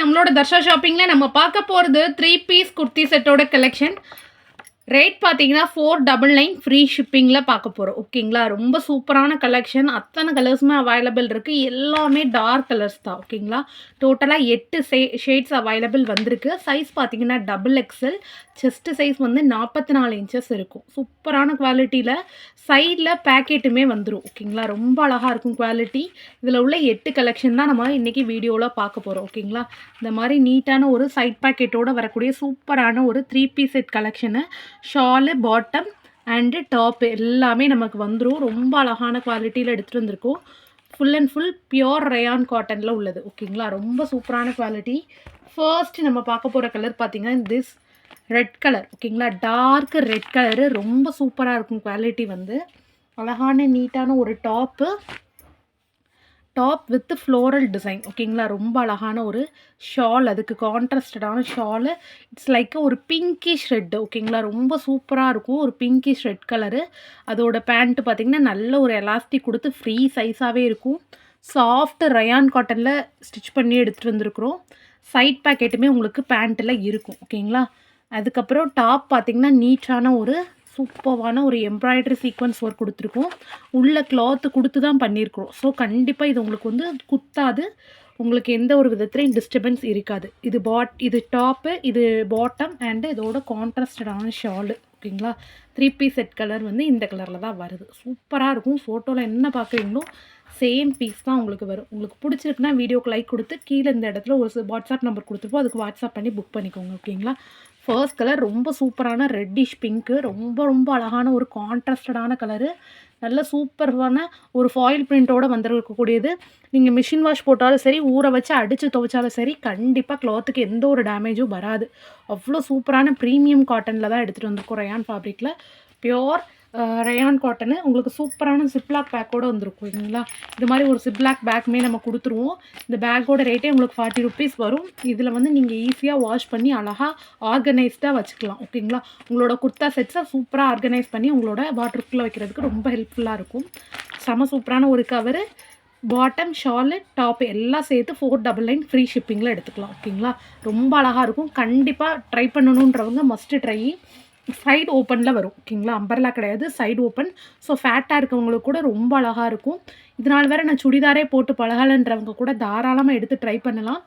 நம்மளோட தர்ஷா ஷாப்பிங்கில் நம்ம பார்க்க போகிறது த்ரீ பீஸ் குர்த்தி செட்டோட கலெக்ஷன் ரேட் பார்த்தீங்கன்னா ஃபோர் டபுள் நைன் ஃப்ரீ ஷிப்பிங்கில் பார்க்க போகிறோம் ஓகேங்களா ரொம்ப சூப்பரான கலெக்ஷன் அத்தனை கலர்ஸுமே அவைலபிள் இருக்குது எல்லாமே டார்க் கலர்ஸ் தான். ஓகேங்களா டோட்டலாக எட்டு சே ஷேட்ஸ் அவைலபிள் வந்திருக்கு. சைஸ் பார்த்தீங்கன்னா டபுள் எக்ஸல் செஸ்ட் சைஸ் வந்து நாற்பத்தி நாலு இன்ச்சஸ் இருக்கும். சூப்பரான குவாலிட்டியில் சைடில் பேக்கெட்டுமே வந்துடும் ஓகேங்களா ரொம்ப அழகாக இருக்கும் குவாலிட்டி இதில் உள்ள எட்டு கலெக்ஷன் தான் நம்ம இன்றைக்கி வீடியோவில் பார்க்க போகிறோம் ஓகேங்களா இந்த மாதிரி நீட்டான ஒரு சைட் பேக்கெட்டோடு வரக்கூடிய சூப்பரான ஒரு three piece set collection shawl bottom and top எல்லாமே நமக்கு வந்துடும் ரொம்ப அழகான குவாலிட்டியில் எடுத்துகிட்டு வந்திருக்கோம். Full and full pure rayon காட்டனில் உள்ளது. ஓகேங்களா ரொம்ப சூப்பரான குவாலிட்டி ஃபர்ஸ்ட் நம்ம பார்க்க போகிற கலர் பார்த்தீங்கன்னா திஸ் ரெட் கலர் ஓகேங்களா டார்க் ரெட் கலரு ரொம்ப சூப்பராக இருக்கும் குவாலிட்டி வந்து. அழகான நீட்டான ஒரு top top with floral design ஓகேங்களா ரொம்ப அழகான ஒரு ஷால் அதுக்கு கான்ட்ராஸ்டடான ஷாலு இட்ஸ் லைக் ஒரு பிங்கிஷ் ரெட்டு ஓகேங்களா ரொம்ப சூப்பராக இருக்கும் ஒரு பிங்கிஷ் ரெட் கலரு அதோட பேண்ட்டு பார்த்திங்கன்னா நல்ல ஒரு எலாஸ்டிக் கொடுத்து ஃப்ரீ சைஸாகவே இருக்கும். சாஃப்ட் ரயான் காட்டனில் ஸ்டிச் பண்ணி எடுத்துகிட்டு வந்திருக்கிறோம். சைட் பேக்கெட்டுமே உங்களுக்கு பேண்ட்டில் இருக்கும் ஓகேங்களா அதுக்கப்புறம் டாப் பார்த்திங்கன்னா நீட்டான ஒரு சூப்பரான ஒரு எம்ப்ராய்டரி சீக்வன்ஸ் ஒர்க் கொடுத்துருக்கோம். உள்ள கிளாத்து கொடுத்து தான் பண்ணியிருக்கிறோம். ஸோ கண்டிப்பாக இது உங்களுக்கு வந்து குத்தாது. உங்களுக்கு எந்த ஒரு விதத்துலையும் டிஸ்டர்பன்ஸ் இருக்காது. இது பாட் இது டாப்பு இது பாட்டம் அண்டு இதோட கான்ட்ராஸ்டடான ஷாலு ஓகேங்களா? த்ரீ பீஸ் செட் கலர் வந்து இந்த கலரில் தான் வருது. சூப்பராக இருக்கும். ஃபோட்டோவில் என்ன பார்க்குறீங்களோ சேம் பீஸ் தான் உங்களுக்கு வரும். உங்களுக்கு பிடிச்சிருக்குன்னா வீடியோக்கு லைக் கொடுத்து கீழே இந்த இடத்துல ஒரு வாட்ஸ்அப் நம்பர் கொடுத்துருப்போம். அதுக்கு வாட்ஸ்அப் பண்ணி புக் பண்ணிக்கோங்க ஓகேங்களா? ஃபர்ஸ்ட் கலர் ரொம்ப சூப்பரான ரெட்டிஷ் பிங்க்கு ரொம்ப ரொம்ப அழகான ஒரு கான்ட்ராஸ்டடான கலரு நல்ல சூப்பரான ஒரு ஃபாயில் பிரிண்ட்டோடு வந்துருக்கக்கூடியது. நீங்கள் மிஷின் வாஷ் போட்டாலும் சரி ஊற வச்சு அடித்து துவைச்சாலும் சரி கண்டிப்பாக க்ளாத்துக்கு எந்த ஒரு டேமேஜும் வராது. அவ்வளோ சூப்பரான ப்ரீமியம் காட்டனில் தான் எடுத்துகிட்டு வந்திருக்கோம் ரயான் ஃபேப்ரிக்கில் பியோர் ரயான் காட்டனு உங்களுக்கு சூப்பரான சிப்லாக் பேக்கோடு வந்துருக்கும் இல்லைங்களா? இது மாதிரி ஒரு சிப்லாக் பேக்குமே நம்ம கொடுத்துருவோம். இந்த பேக்கோட ரேட்டே உங்களுக்கு ஃபார்ட்டி ருபீஸ் வரும். இதில் வந்து நீங்கள் ஈஸியாக வாஷ் பண்ணி அழகாக ஆர்கனைஸ்டாக வச்சுக்கலாம் ஓகேங்களா? உங்களோட குர்த்தா செட்ஸை சூப்பராக ஆர்கனைஸ் பண்ணி உங்களோட வாட்டருக்குள்ளே வைக்கிறதுக்கு ரொம்ப ஹெல்ப்ஃபுல்லாக இருக்கும். செம சூப்பரான ஒரு கவரு பாட்டம் ஷாலு டாப் எல்லாம் சேர்த்து ஃபோர் டபுள் நைன் ஃப்ரீ ஷிப்பிங்கில் எடுத்துக்கலாம் ஓகேங்களா? ரொம்ப அழகாக இருக்கும். கண்டிப்பாக ட்ரை பண்ணணுன்றவங்க மஸ்ட்டு ட்ரை சைடு ஓப்பனில் வரும் ஓகேங்களா அம்பர்லா கிடையாது சைடு ஓப்பன் ஸோ ஃபேட்டாக இருக்கவங்களுக்கு கூட ரொம்ப அழகாக இருக்கும். இதனால் வேறு நான் சுடிதாரே போட்டு பழகலைன்றவங்க கூட தாராளமாக எடுத்து ட்ரை பண்ணலாம்.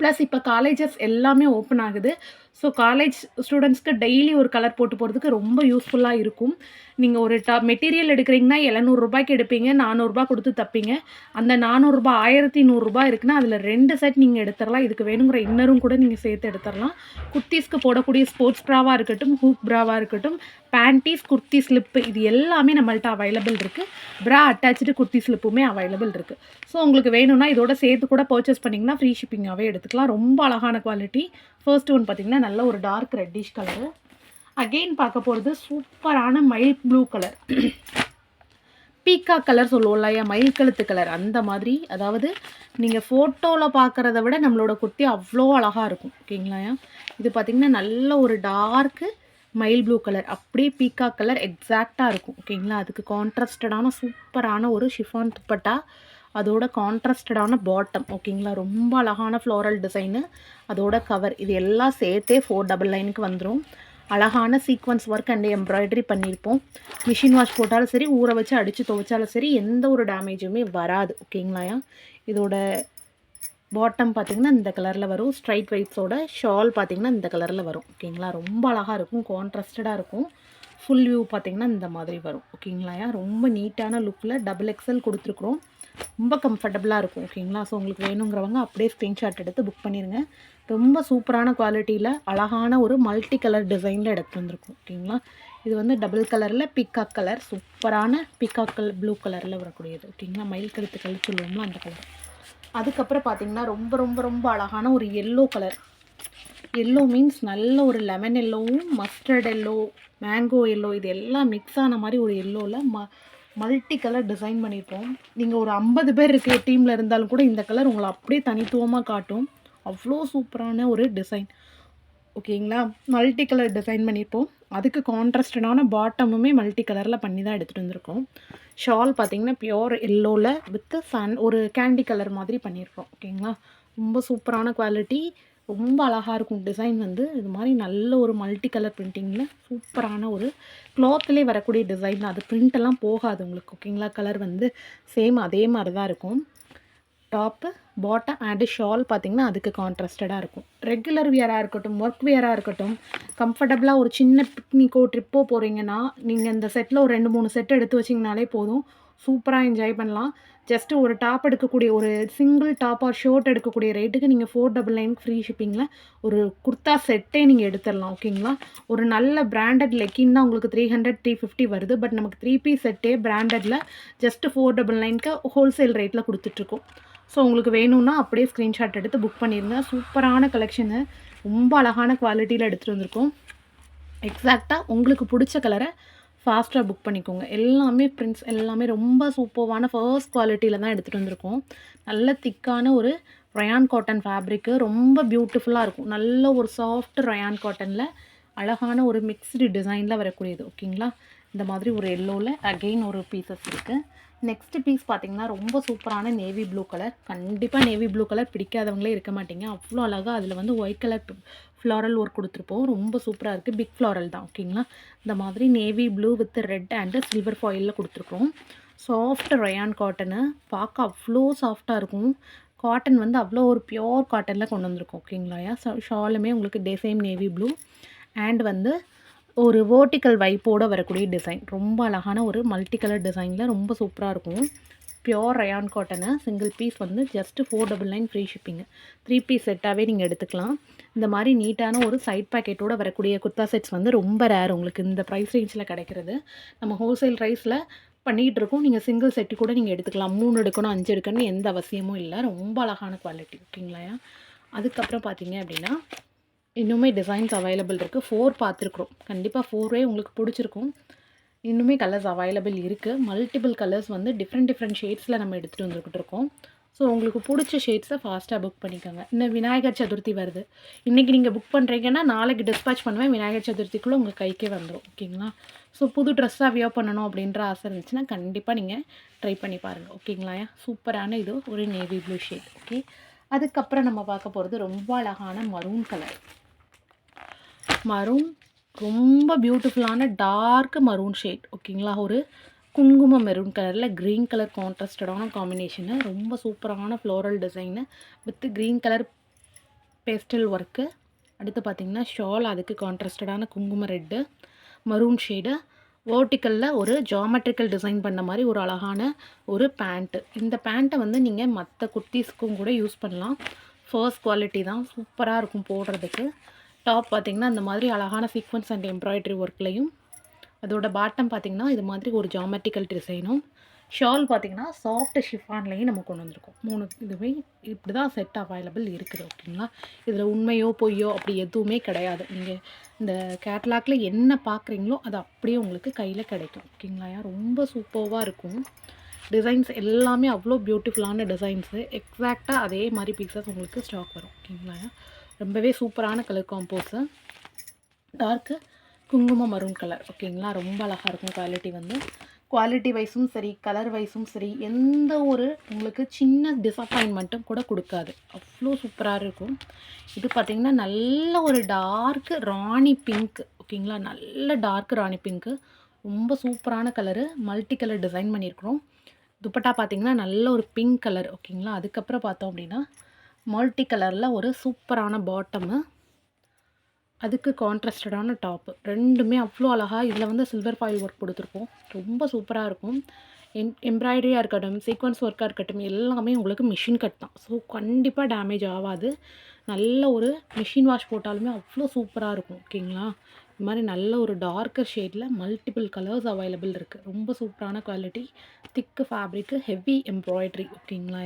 ப்ளஸ் இப்போ காலேஜஸ் எல்லாமே ஓப்பன் ஆகுது. ஸோ காலேஜ் ஸ்டூடெண்ட்ஸ்க்கு டெய்லி ஒரு கலர் போட்டு போகிறதுக்கு ரொம்ப யூஸ்ஃபுல்லாக இருக்கும். நீங்கள் ஒரு ட மெட்டீரியல் எடுக்கிறீங்கன்னா எழுநூறுபாய்க்கு எடுப்பீங்க நானூறுரூபா கொடுத்து தப்பீங்க. அந்த நானூறுரூபா ஆயிரத்தி நூறுரூபா இருக்குன்னா அதில் ரெண்டு செட் நீங்கள் எடுத்துடலாம் இதுக்கு வேணுங்கிற இன்னரும் கூட நீங்கள் சேர்த்து எடுத்துடலாம் குர்த்தீஸ்க்கு போடக்கூடிய ஸ்போர்ட்ஸ் ப்ராவாக இருக்கட்டும் ஹூக் ப்ராவாக இருக்கட்டும் பேண்டீஸ் குர்த்தி ஸ்லிப்பு இது எல்லாமே நம்மள்ட்ட அவைலபிள் இருக்குது ப்ரா அட்டாச்சு குர்த்தி ஸ்லிப்புமே அவைலபிள் இருக்குது ஸோ உங்களுக்கு வேணும்னா இதோட சேர்த்து கூட பர்ச்சேஸ் பண்ணிங்கன்னா ஃப்ரீ ஷிப்பிங்காகவே எடுத்துக்கலாம். ரொம்ப அழகான குவாலிட்டி ஃபர்ஸ்ட் ஒன் பார்த்திங்கன்னா நல்ல ஒரு டார்க் ரெட்டிஷ் கலரு அகெயின் பார்க்க போகிறது சூப்பரான மயில் ப்ளூ கலர் பீக்கா கலர் சொல்லுவோம் இல்லையா மயில் கழுத்து கலர் அந்த மாதிரி. அதாவது நீங்கள் ஃபோட்டோவில் பார்க்குறத விட நம்மளோட குர்த்தி அவ்வளோ அழகாக இருக்கும். ஓகேங்களாயா இது பார்த்திங்கன்னா நல்ல ஒரு டார்க்கு மயில் ப்ளூ கலர் அப்படியே பீக்கா கலர் எக்ஸாக்டாக இருக்கும். ஓகேங்களா அதுக்கு கான்ட்ராஸ்டடான சூப்பரான ஒரு ஷிஃபான் துப்பட்டா அதோட கான்ட்ராஸ்டடான பாட்டம் ஓகேங்களா? ரொம்ப அழகான ஃப்ளோரல் டிசைனு அதோட கவர் இது எல்லாம் சேர்த்தே ஃபோர் டபுள் லைனுக்கு வந்துடும் அழகான சீக்வன்ஸ் ஒர்க் அண்ட் எம்ப்ராய்டரி பண்ணியிருப்போம். மிஷின் வாஷ் போட்டாலும் சரி ஊற வச்சு அடித்து துவைச்சாலும் சரி எந்த ஒரு டேமேஜுமே வராது ஓகேங்களாயா இதோட பாட்டம் பார்த்திங்கன்னா இந்த கலரில் வரும். ஸ்ட்ரைட் வைப்ஸோட ஷால் பார்த்திங்கன்னா இந்த கலரில் வரும் ஓகேங்களா? ரொம்ப அழகாக இருக்கும் கான்ட்ராஸ்டடாக இருக்கும். ஃபுல் வியூ பார்த்திங்கன்னா இந்த மாதிரி வரும் ஓகேங்களாயா ரொம்ப நீட்டான லுக்கில் டபுள் எக்ஸல் கொடுத்துருக்குறோம். ரொம்ப கம்ஃபர்டபுளாக இருக்கும் ஓகேங்களா ஸோ உங்களுக்கு வேணுங்கிறவங்க அப்படியே ஸ்க்ரீன்ஷாட் எடுத்து புக் பண்ணிடுங்க ரொம்ப சூப்பரான குவாலிட்டியில் அழகான ஒரு மல்டி கலர் டிசைனில் எடுத்து வந்திருக்கும் ஓகேங்களா இது வந்து டபுள் கலரில் பிக்காக் கலர் சூப்பரான பிக்காக் கலர் ப்ளூ கலரில் வரக்கூடியது ஓகேங்களா மயில் கழுத்து கலர் சொல்லுவோம்ல அந்த கலர் அதுக்கப்புறம் பார்த்திங்கன்னா ரொம்ப ரொம்ப ரொம்ப அழகான ஒரு எல்லோ கலர் எல்லோ மீன்ஸ் நல்ல ஒரு லெமன் எல்லோவும் மஸ்டர்ட் எல்லோ மேங்கோ எல்லோ இது எல்லாம் மிக்ஸ் ஆன மாதிரி ஒரு எல்லோவில் ம மல்டி கலர் டிசைன் பண்ணியிருப்போம் நீங்கள் ஒரு ஐம்பது பேர் இருக்கிற டீமில் இருந்தாலும் கூட இந்த கலர் உங்களை அப்படியே தனித்துவமாக காட்டும். அவ்வளோ சூப்பரான ஒரு டிசைன் ஓகேங்களா? மல்டி கலர் டிசைன் பண்ணியிருப்போம் அதுக்கு கான்ட்ராஸ்டடான பாட்டமுமே மல்டி கலரில் பண்ணி தான் எடுத்துகிட்டு வந்திருக்கோம். ஷால் பார்த்தீங்கன்னா பியோர் எல்லோவில் வித் சன் ஒரு கேண்டி கலர் மாதிரி பண்ணியிருக்கோம் ஓகேங்களா? ரொம்ப சூப்பரான குவாலிட்டி ரொம்ப அழகாக இருக்கும் டிசைன் வந்து. இது மாதிரி நல்ல ஒரு மல்டி கலர் பிரிண்டிங்கில் சூப்பரான ஒரு க்ளாத்லேயே வரக்கூடிய டிசைன் தான். அது print போகாது உங்களுக்கு ஓகேங்களா கலர் வந்து சேம் அதே மாதிரி தான் இருக்கும். டாப்பு பாட்டம் அண்டு ஷால் பார்த்தீங்கன்னா அதுக்கு கான்ட்ராஸ்டடாக இருக்கும். ரெகுலர் வியராக இருக்கட்டும் ஒர்க் வியராக இருக்கட்டும் கம்ஃபர்டபுளாக ஒரு சின்ன பிக்னிக்கோ ட்ரிப்போ போகிறீங்கன்னா நீங்கள் இந்த செட்டில் ஒரு ரெண்டு மூணு செட் எடுத்து வச்சிங்கனாலே போதும். சூப்பராக என்ஜாய் பண்ணலாம். ஜஸ்ட்டு ஒரு டாப் எடுக்கக்கூடிய ஒரு சிங்கிள் டாப் ஆர் ஷர்ட் எடுக்கக்கூடிய ரேட்டுக்கு நீங்கள் ஃபோர் டபுள் நைன் ஃப்ரீ ஷிப்பிங்கில் ஒரு குர்தா செட்டே நீங்கள் எடுத்துடலாம் ஓகேங்களா ஒரு நல்ல பிராண்டட் லெக்கின் தான் உங்களுக்கு த்ரீ ஹண்ட்ரட் த்ரீ ஃபிஃப்டி வருது. பட் நமக்கு த்ரீ பீஸ் செட்டே பிராண்டடில் ஜஸ்ட்டு ஃபோர் டபுள் நைனுக்கு ஹோல்சேல் ரேட்டில் கொடுத்துட்ருக்கோம். ஸோ உங்களுக்கு வேணும்னா அப்படியே ஸ்க்ரீன்ஷாட் எடுத்து புக் பண்ணிடுங்க சூப்பரான கலெக்ஷனு ரொம்ப அழகான குவாலிட்டியில் எடுத்துகிட்டு வந்திருக்கோம். எக்ஸாக்டாக உங்களுக்கு பிடிச்ச கலரை ஃபாஸ்ட்டாக புக் பண்ணிக்கோங்க. எல்லாமே பிரிண்ட்ஸ் எல்லாமே ரொம்ப சூப்பர்வான ஃபர்ஸ்ட் குவாலிட்டியில் தான் எடுத்துகிட்டு வந்திருக்கோம். நல்ல திக்கான ஒரு ரயான் காட்டன் ஃபேப்ரிக்கு ரொம்ப பியூட்டிஃபுல்லாக இருக்கும். நல்ல ஒரு சாஃப்ட் ரயான் காட்டனில் அழகான ஒரு மிக்ஸ்டு டிசைனில் வரக்கூடியது. ஓகேங்களா இந்த மாதிரி ஒரு எல்லோவில் அகெயின் ஒரு பீசஸ் இருக்குது நெக்ஸ்ட் பீஸ் பார்த்தீங்கன்னா ரொம்ப சூப்பரான நேவி ப்ளூ கலர் கண்டிப்பாக நேவி ப்ளூ கலர் பிடிக்காதவங்களே இருக்க மாட்டீங்க. அவ்வளோ அழகாக அதில் வந்து ஒயிட் கலர் ஃப்ளாரல் ஒர்க் கொடுத்துருப்போம். ரொம்ப சூப்பராக இருக்குது பிக் ஃப்ளாரல் தான். ஓகேங்களா இந்த மாதிரி navy blue with red and silver ஃபாயிலில் கொடுத்துருக்கோம் சாஃப்ட் ரயான் காட்டனு பார்க்க அவ்வளோ சாஃப்டாக இருக்கும். காட்டன் வந்து அவ்வளோ ஒரு பியோர் காட்டனில் கொண்டு வந்திருக்கோம். ஓகேங்களா ஷாலுமே உங்களுக்கு the same navy blue and வந்து ஒரு வேர்ட்டிக்கல் வைப்போடு வரக்கூடிய டிசைன் ரொம்ப அழகான ஒரு மல்டி கலர் டிசைனில் ரொம்ப சூப்பராக இருக்கும். பியோர் ரயான் காட்டனை சிங்கிள் பீஸ் வந்து just four double nine free shipping three piece செட்டாகவே நீங்கள் எடுத்துக்கலாம். இந்த மாதிரி நீட்டான ஒரு சைட் பேக்கெட்டோடு வரக்கூடிய குர்தா செட்ஸ் வந்து ரொம்ப ரேர் உங்களுக்கு இந்த ப்ரைஸ் ரேஞ்சில் கிடைக்கிறது. நம்ம ஹோல்சேல் ப்ரைஸில் பண்ணிகிட்டு இருக்கோம். நீங்கள் சிங்கிள் செட்டு கூட நீங்கள் எடுத்துக்கலாம். மூணு எடுக்கணும் அஞ்சு எடுக்கணும்னு எந்த அவசியமும் இல்லை. ரொம்ப அழகான குவாலிட்டி ஓகேங்களா அதுக்கப்புறம் பார்த்தீங்க அப்படின்னா இன்னுமே டிசைன்ஸ் அவைலபிள் இருக்குது ஃபோர் பார்த்துருக்குறோம். கண்டிப்பாக ஃபோரே உங்களுக்கு பிடிச்சிருக்கும். இன்னுமே கலர்ஸ் அவைலபிள் இருக்குது மல்டிபிள் கலர்ஸ் வந்து டிஃப்ரெண்ட் டிஃப்ரெண்ட் ஷேட்ஸில் நம்ம எடுத்துகிட்டு வந்துக்கிட்டு இருக்கோம். ஸோ உங்களுக்கு பிடிச்ச ஷேட்ஸை ஃபாஸ்ட்டாக புக் பண்ணிக்கோங்க. இன்னும் விநாயகர் சதுர்த்தி வருது. இன்றைக்கி நீங்கள் புக் பண்ணுறீங்கன்னா நாளைக்கு டிஸ்பேச் பண்ணுவேன். விநாயகர் சதுர்த்திக்குள்ளே உங்கள் கைக்கே வந்துடும் ஓகேங்களா ஸோ புது ட்ரெஸ்ஸாக வியோ பண்ணணும் அப்படின்ற ஆசை இருந்துச்சுன்னா கண்டிப்பாக நீங்கள் ட்ரை பண்ணி பாருங்கள் ஓகேங்களா சூப்பரான இது. ஒரு நேவி ப்ளூ ஷேட் ஓகே அதுக்கப்புறம் நம்ம பார்க்க போகிறது ரொம்ப அழகான மரூன் கலர் மரூன் ரொம்ப பியூட்டிஃபுல்லான டார்க் மரூன் ஷேட் ஓகேங்களா? ஒரு குங்கும மெரூன் கலரில் க்ரீன் கலர் கான்ட்ராஸ்டடான காம்பினேஷனு ரொம்ப சூப்பரான floral design with green colour pastel work அடுத்து பார்த்திங்கன்னா ஷால் அதுக்கு கான்ட்ராஸ்டடான குங்கும ரெட்டு மரூன் ஷேடு வேர்ட்டிக்கலில் ஒரு ஜாமெட்ரிக்கல் டிசைன் பண்ண மாதிரி ஒரு அழகான ஒரு பேண்ட்டு இந்த பேண்ட்டை வந்து நீங்கள் மற்ற குர்த்தீஸ்க்கும் கூட யூஸ் பண்ணலாம். ஃபர்ஸ்ட் குவாலிட்டி தான். சூப்பராக இருக்கும் போடுறதுக்கு. டாப் பார்த்திங்கன்னா இந்த மாதிரி அழகான சீக்வன்ஸ் அண்ட் எம்ப்ராய்டரி ஒர்க்லையும் அதோட பாட்டம் பார்த்தீங்கன்னா இது மாதிரி ஒரு ஜாமெட்டிக்கல் டிசைனும் ஷால் பார்த்தீங்கன்னா சாஃப்ட் ஷிஃபான்லேயும் நம்ம கொண்டு வந்திருக்கோம். மூணு இதுவே இப்படி தான் செட் அவைலபிள் இருக்குது ஓகேங்களா இதில் உண்மையோ பொய்யோ அப்படி எதுவுமே கிடையாது. நீங்கள் இந்த கேட்லாக்ல என்ன பார்க்குறீங்களோ அது அப்படியே உங்களுக்கு கையில் கிடைக்கும் ஓகேங்களா ரொம்ப சூப்பராக இருக்கும். டிசைன்ஸ் எல்லாமே அவ்வளோ பியூட்டிஃபுல்லான டிசைன்ஸு எக்ஸாக்டாக அதே மாதிரி பீசஸ் உங்களுக்கு ஸ்டாக் வரும் ஓகேங்களா ரொம்பவே சூப்பரான கலர் காம்போஸு டார்க்கு குங்கும மரூன் கலர் ஓகேங்களா ரொம்ப அழகாக இருக்கும் குவாலிட்டி வந்து. குவாலிட்டி வைஸும் சரி கலர் வைஸும் சரி எந்த ஒரு உங்களுக்கு சின்ன டிசப்பாயின்மெண்ட்டும் கூட கொடுக்காது. அவ்வளோ சூப்பராக இருக்கும். இது பார்த்திங்கன்னா நல்ல ஒரு டார்க்கு ராணி பிங்க் ஓகேங்களா நல்ல டார்க் ராணி பிங்க்கு ரொம்ப சூப்பரான கலரு மல்டி கலர் டிசைன் பண்ணியிருக்கிறோம். துப்பட்டா பார்த்திங்கன்னா நல்ல ஒரு பிங்க் கலர் ஓகேங்களா அதுக்கப்புறம் பார்த்தோம் அப்படின்னா மல்டி கலரில் ஒரு சூப்பரான பாட்டமு அதுக்கு கான்ட்ராஸ்டடான டாப்பு ரெண்டுமே அவ்வளோ அழகாக இதில் வந்து சில்வர் ஃபாயில் ஒர்க் கொடுத்துருப்போம் ரொம்ப சூப்பராக இருக்கும். எம் எம்ப்ராய்டரியாக இருக்கட்டும் சீக்வன்ஸ் ஒர்க்காக இருக்கட்டும் எல்லாமே உங்களுக்கு மிஷின் கட் தான். ஸோ கண்டிப்பாக டேமேஜ் ஆகாது. நல்ல ஒரு மிஷின் வாஷ் போட்டாலுமே அவ்வளோ சூப்பராக இருக்கும் ஓகேங்களா இது மாதிரி நல்ல ஒரு டார்க்கர் ஷேடில் மல்டிபிள் கலர்ஸ் அவைலபிள் இருக்குது ரொம்ப சூப்பரான குவாலிட்டி திக்கு ஃபேப்ரிக்கு ஹெவி எம்ப்ராய்டரி ஓகேங்களா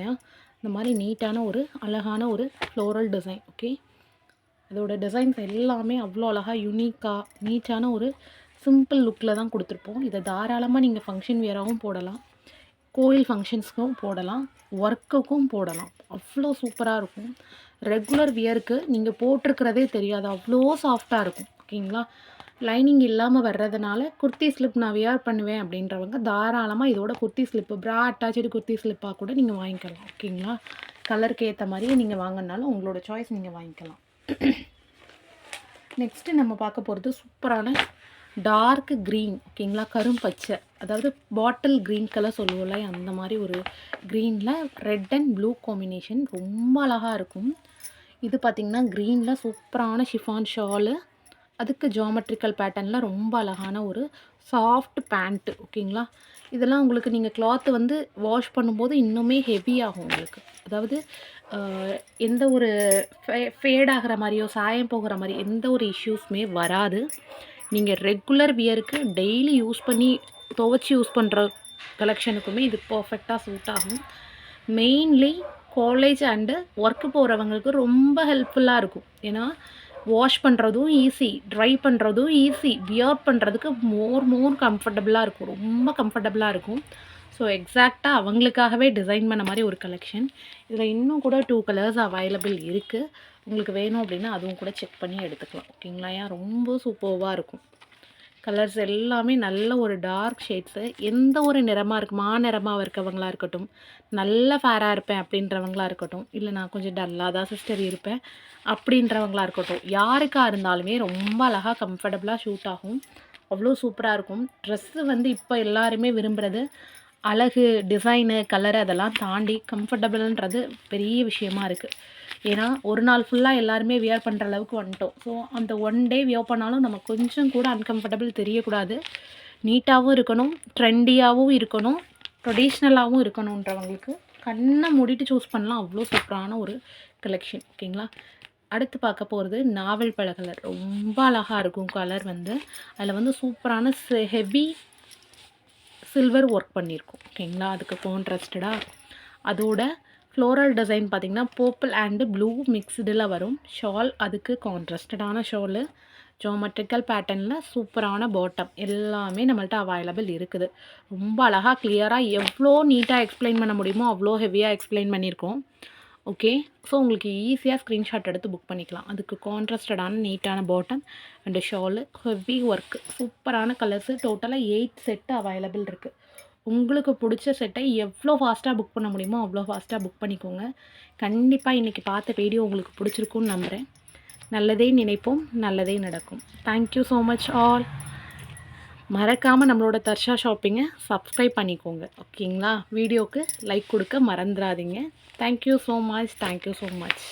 இந்த மாதிரி நீட்டான ஒரு அழகான ஒரு ஃப்ளோரல் டிசைன் ஓகே அதோட டிசைன்ஸ் எல்லாமே அவ்வளோ அழகாக யூனிக்காக நீட்டான ஒரு சிம்பிள் லுக்கில் தான் கொடுத்துருப்போம். இதை தாராளமாக நீங்கள் ஃபங்க்ஷன் வியராகவும் போடலாம் கோயில் ஃபங்க்ஷன்ஸ்க்கும் போடலாம் ஒர்க்குக்கும் போடலாம். அவ்வளோ சூப்பராக இருக்கும். ரெகுலர் வியருக்கு நீங்கள் போட்டிருக்கிறதே தெரியாது. அவ்வளோ சாஃப்டாக இருக்கும் ஓகேங்களா லைனிங் இல்லாமல் வர்றதுனால குர்த்தி ஸ்லிப் நான் வியர் பண்ணுவேன் அப்படின்றவங்க தாராளமாக இதோட kurti slip bra attach kurti ஸ்லிப்பாக கூட நீங்கள் வாங்கிக்கலாம். ஓகேங்களா கலருக்கு ஏற்ற மாதிரியே நீங்கள் வாங்கினாலும் உங்களோட சாய்ஸ் நீங்கள் வாங்கிக்கலாம். நெக்ஸ்ட்டு நம்ம பார்க்க போகிறது சூப்பரான டார்க் க்ரீன் ஓகேங்களா கரும்பச்சை. அதாவது பாட்டில் க்ரீன் கலர் சொல்லுவோம்ல அந்த மாதிரி ஒரு க்ரீனில் ரெட் அண்ட் ப்ளூ காம்பினேஷன் ரொம்ப அழகாக இருக்கும். இது பார்த்திங்கன்னா க்ரீனில் சூப்பரான ஷிஃபான் ஷாலு அதுக்கு ஜாமெட்ரிக்கல் பேட்டர்னில் ரொம்ப அழகான ஒரு சாஃப்ட் பேண்ட்டு ஓகேங்களா இதெல்லாம் உங்களுக்கு நீங்கள் கிளாத்து வந்து வாஷ் பண்ணும்போது இன்னுமே ஹெவி ஆகும் உங்களுக்கு. அதாவது எந்த ஒரு ஃபே ஃபேட் ஆகிற மாதிரியோ சாயம் போகிற மாதிரி எந்த ஒரு இஷ்யூஸுமே வராது. நீங்கள் ரெகுலர் வியருக்கு டெய்லி யூஸ் பண்ணி துவைச்சி யூஸ் பண்ணுற கலெக்ஷனுக்குமே இது பர்ஃபெக்டாக சூட் ஆகும். மெயின்லி காலேஜ் அண்டு ஒர்க்கு போகிறவங்களுக்கு ரொம்ப ஹெல்ப்ஃபுல்லாக இருக்கும். ஏன்னா வாஷ் பண்ணுறதும் ஈஸி ட்ரை பண்ணுறதும் ஈஸி வியர் பண்ணுறதுக்கு மோர் மோர் கம்ஃபர்டபுளாக இருக்கும். ரொம்ப கம்ஃபர்டபுளாக இருக்கும். ஸோ எக்ஸாக்டாக அவங்களுக்காகவே டிசைன் பண்ண மாதிரி ஒரு கலெக்ஷன் இதில் இன்னும் கூட டூ கலர்ஸ் அவைலபிள் இருக்குது உங்களுக்கு வேணும் அப்படின்னா அதுவும் கூட செக் பண்ணி எடுத்துக்கலாம். ஓகேங்களா ஏன்? ரொம்ப சூப்பர்வாக இருக்கும். கலர்ஸ் எல்லாமே நல்ல ஒரு டார்க் ஷேட்ஸு எந்த ஒரு நிறமாக இருக்கு மா நிறமாக இருக்கவங்களா இருக்கட்டும் நல்ல ஃபேராக இருப்பேன் அப்படின்றவங்களா இருக்கட்டும் இல்லை நான் கொஞ்சம் டல்லாக தான் சிஸ்டர் இருப்பேன் அப்படின்றவங்களா இருக்கட்டும் யாருக்காக இருந்தாலுமே ரொம்ப அழகாக கம்ஃபர்டபுளாக ஷூட் ஆகும். அவ்வளோ சூப்பராக இருக்கும். ட்ரெஸ்ஸு வந்து இப்போ எல்லாருமே விரும்புகிறது அழகு டிசைனு கலரு அதெல்லாம் தாண்டி கம்ஃபர்டபுள்ன்றது பெரிய விஷயமா இருக்குது ஏன்னா ஒரு நாள் ஃபுல்லாக எல்லாருமே வியர் பண்ணுற அளவுக்கு வந்துட்டோம். ஸோ அந்த ஒன் டே வியர் பண்ணாலும் நம்ம கொஞ்சம் கூட அன்கம்ஃபர்டபுள் தெரியக்கூடாது. நீட்டாகவும் இருக்கணும் ட்ரெண்டியாகவும் இருக்கணும் ட்ரெடிஷ்னலாகவும் இருக்கணுன்றவங்களுக்கு கண்ணை மூடிட்டு சூஸ் பண்ணலாம். அவ்வளோ சூப்பரான ஒரு கலெக்ஷன் ஓகேங்களா அடுத்து பார்க்க போகிறது நாவல் பழ கலர் ரொம்ப அழகாக இருக்கும் கலர் வந்து. அதில் வந்து சூப்பரான ஹெவி சில்வர் ஒர்க் பண்ணியிருக்கோம் ஓகேங்களா அதுக்கு கான்ட்ராஸ்டடாக அதோட ஃப்ளோரல் டிசைன் பார்த்திங்கன்னா பர்பிள் அண்டு ப்ளூ மிக்ஸ்டில் வரும். ஷால் அதுக்கு கான்ட்ராஸ்டடான ஷாலு ஜோமெட்ரிக்கல் பேட்டர்னில் சூப்பரான பாட்டம் எல்லாமே நம்மள்ட்ட அவைலபிள் இருக்குது. ரொம்ப அழகாக கிளியராக எவ்வளோ நீட்டாக எக்ஸ்பிளைன் பண்ண முடியுமோ அவ்வளோ ஹெவியாக எக்ஸ்பிளைன் பண்ணியிருக்கோம். ஓகே ஸோ உங்களுக்கு ஈஸியாக ஸ்க்ரீன்ஷாட் எடுத்து புக் பண்ணிக்கலாம். அதுக்கு கான்ட்ராஸ்டடான நீட்டான bottom and shawl heavy work சூப்பரான கலர்ஸு டோட்டலாக எயிட் செட்டு அவைலபிள் இருக்குது உங்களுக்கு பிடிச்ச செட்டை எவ்வளோ ஃபாஸ்ட்டாக புக் பண்ண முடியுமோ அவ்வளோ ஃபாஸ்ட்டாக புக் பண்ணிக்கோங்க. கண்டிப்பாக இன்றைக்கி பார்த்த வீடியோ உங்களுக்கு பிடிச்சிருக்குன்னு நம்புகிறேன் நல்லதே நினைப்போம் நல்லதே நடக்கும். தேங்க்யூ ஸோ மச் ஆல் மறக்காமல் நம்மளோட தர்ஷா ஷாப்பிங்கை சப்ஸ்கிரைப் பண்ணிக்கோங்க. ஓகேங்களா? வீடியோக்கு லைக் கொடுக்க மறந்துடாதீங்க. Thank you so much thank you so much